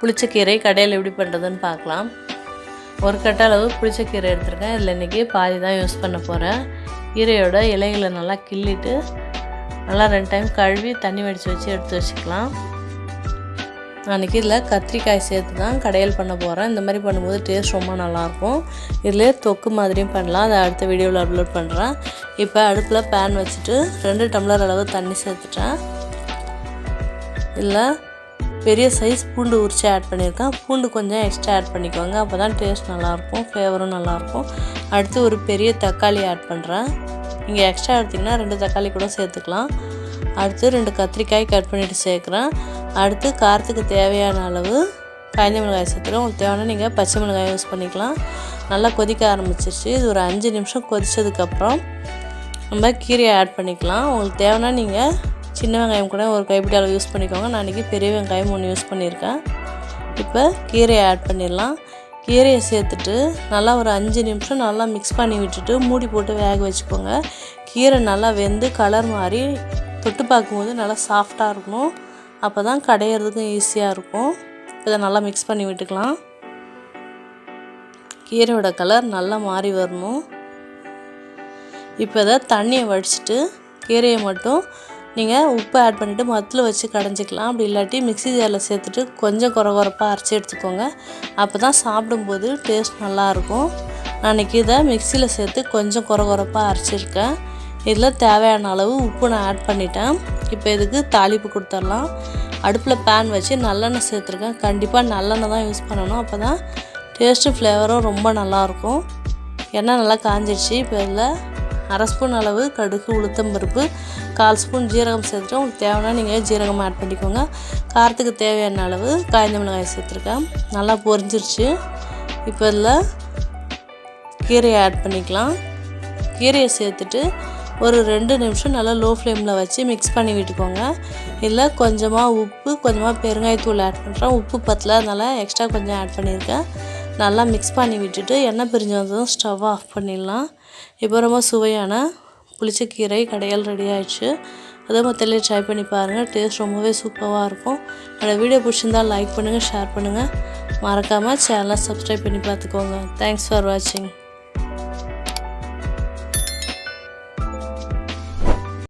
புளிச்சக்கீரை கடையில் எப்படி பண்ணுறதுன்னு பார்க்கலாம். ஒரு கட்ட அளவு புளிச்சக்கீரை எடுத்திருக்கேன். இதில் இன்றைக்கி பாதி தான் யூஸ் பண்ண போகிறேன் கீரையோட இலைகளை நல்லா கிள்ளிட்டு நல்லா ரெண்டு டைம் கழுவி தண்ணி வடித்து வச்சு எடுத்து வச்சுக்கலாம். அன்றைக்கி இதில் கத்திரிக்காய் சேர்த்து தான் கடையில் பண்ண போகிறேன் இந்த மாதிரி பண்ணும்போது டேஸ்ட் ரொம்ப நல்லாயிருக்கும். இதிலே தொக்கு மாதிரியும் பண்ணலாம். அதை அடுத்த வீடியோவில் அப்லோட் பண்ணுறேன் இப்போ அடுப்பில் பேன் வச்சுட்டு ரெண்டு டம்ளர் அளவு தண்ணி சேர்த்துட்டேன். இல்லை பெரிய சைஸ் பூண்டு உரிச்சு ஆட் பண்ணியிருக்கேன். பூண்டு கொஞ்சம் எக்ஸ்ட்ரா ஆட் பண்ணிக்கோங்க. அப்போ தான் டேஸ்ட் நல்லாயிருக்கும் ஃப்ளேவரும் நல்லாயிருக்கும். அடுத்து ஒரு பெரிய தக்காளி ஆட் பண்ணுறேன் நீங்கள் எக்ஸ்ட்ரா எடுத்திங்கன்னா ரெண்டு தக்காளி கூட சேர்த்துக்கலாம். அடுத்து ரெண்டு கத்திரிக்காய் கட் பண்ணிவிட்டு சேர்க்குறேன். அடுத்து காரத்துக்கு தேவையான அளவு காய்ந்த மிளகாய் சேர்த்துறோம் உங்களுக்கு தேவைன்னா நீங்கள் பச்சை மிளகாய் யூஸ் பண்ணிக்கலாம். நல்லா கொதிக்க ஆரம்பிச்சிருச்சு. இது ஒரு அஞ்சு நிமிஷம் கொதித்ததுக்கப்புறம் நம்ம கீரையை ஆட் பண்ணிக்கலாம். உங்களுக்கு தேவைன்னா நீங்கள் சின்ன வெங்காயம் கூட ஒரு கைப்பிடி அளவு யூஸ் பண்ணிக்கோங்க. நான் இன்றைக்கி பெரிய வெங்காயம் ஒன்று யூஸ் பண்ணியிருக்கேன். இப்போ கீரையை ஆட் பண்ணிடலாம். கீரையை சேர்த்துட்டு நல்லா ஒரு அஞ்சு நிமிஷம் நல்லா மிக்ஸ் பண்ணி விட்டுட்டு மூடி போட்டு வேக வச்சுக்கோங்க. கீரை நல்லா வெந்து கலர் மாறி தொட்டு பார்க்கும்போது நல்லா சாஃப்டாக இருக்கணும். அப்போ தான் கடையிறதுக்கும் ஈஸியாக இருக்கும். இதை நல்லா மிக்ஸ் பண்ணி விட்டுக்கலாம். கீரையோட கலர் நல்லா மாறி வரணும். இப்போ இதை தண்ணியை வடிச்சிட்டு கீரையை மட்டும் நீங்கள் உப்பு ஆட் பண்ணிவிட்டு மத்தில் வச்சு கடைஞ்சிக்கலாம். அப்படி இல்லாட்டி மிக்ஸி ஜாரில் சேர்த்துட்டு கொஞ்சம் குறை குறைப்பாக அரைச்சி எடுத்துக்கோங்க. அப்போ தான் சாப்பிடும்போது டேஸ்ட் நல்லாயிருக்கும் நான் இன்றைக்கி இதை மிக்சியில் சேர்த்து கொஞ்சம் குறை குறைப்பாக அரைச்சிருக்கேன் இதில் தேவையான அளவு உப்பு நான் ஆட் பண்ணிட்டேன். இப்போ இதுக்கு தாளிப்பு கொடுத்துடலாம். அடுப்பில் பேன் வச்சு நல்லெண்ணெய் சேர்த்துருக்கேன். கண்டிப்பாக நல்லெண்ணெய் தான் யூஸ் பண்ணணும். அப்போ தான் டேஸ்ட்டு ஃப்ளேவரும் ரொம்ப நல்லாயிருக்கும் எண்ணெய் நல்லா காஞ்சிடுச்சு இப்போ இதில் அரை ஸ்பூன் அளவு கடுகு உளுத்தம்பருப்பு கால் ஸ்பூன் ஜீரகம் சேர்த்துட்டு உங்களுக்கு தேவைன்னா நீங்கள் ஜீரகம் ஆட் பண்ணிக்கோங்க. காரத்துக்கு தேவையான அளவு காய்ந்த மிளகாய் சேர்த்துருக்கேன். நல்லா பொரிஞ்சிருச்சு. இப்போ இதில் கீரையை ஆட் பண்ணிக்கலாம். கீரையை சேர்த்துட்டு ஒரு ரெண்டு நிமிஷம் நல்லா லோ ஃப்ளேமில் வச்சு மிக்ஸ் பண்ணி விட்டுக்கோங்க. இதில் கொஞ்சமாக உப்பு கொஞ்சமாக பெருங்காயத்தூள் ஆட் பண்ணுறேன் உப்பு பத்தில் அதனால் எக்ஸ்ட்ரா கொஞ்சம் ஆட் பண்ணியிருக்கேன். நல்லா மிக்ஸ் பண்ணி விட்டுட்டு எண்ணெய் பிரிஞ்சு வந்ததும் ஸ்டவ் ஆஃப் பண்ணிடலாம். இப்போ ரொம்ப சுவையான புளிச்சக்கீரை கடையால் ரெடி ஆயிடுச்சு. அதே மொத்தத்தில் ட்ரை பண்ணி பாருங்கள் டேஸ்ட் ரொம்பவே சூப்பராக இருக்கும். என்னோடய வீடியோ பிடிச்சிருந்தா லைக் பண்ணுங்கள் ஷேர் பண்ணுங்கள் மறக்காமல் சேனலை சப்ஸ்கிரைப் பண்ணி பார்த்துக்கோங்க. தேங்க்ஸ் ஃபார் வாட்சிங்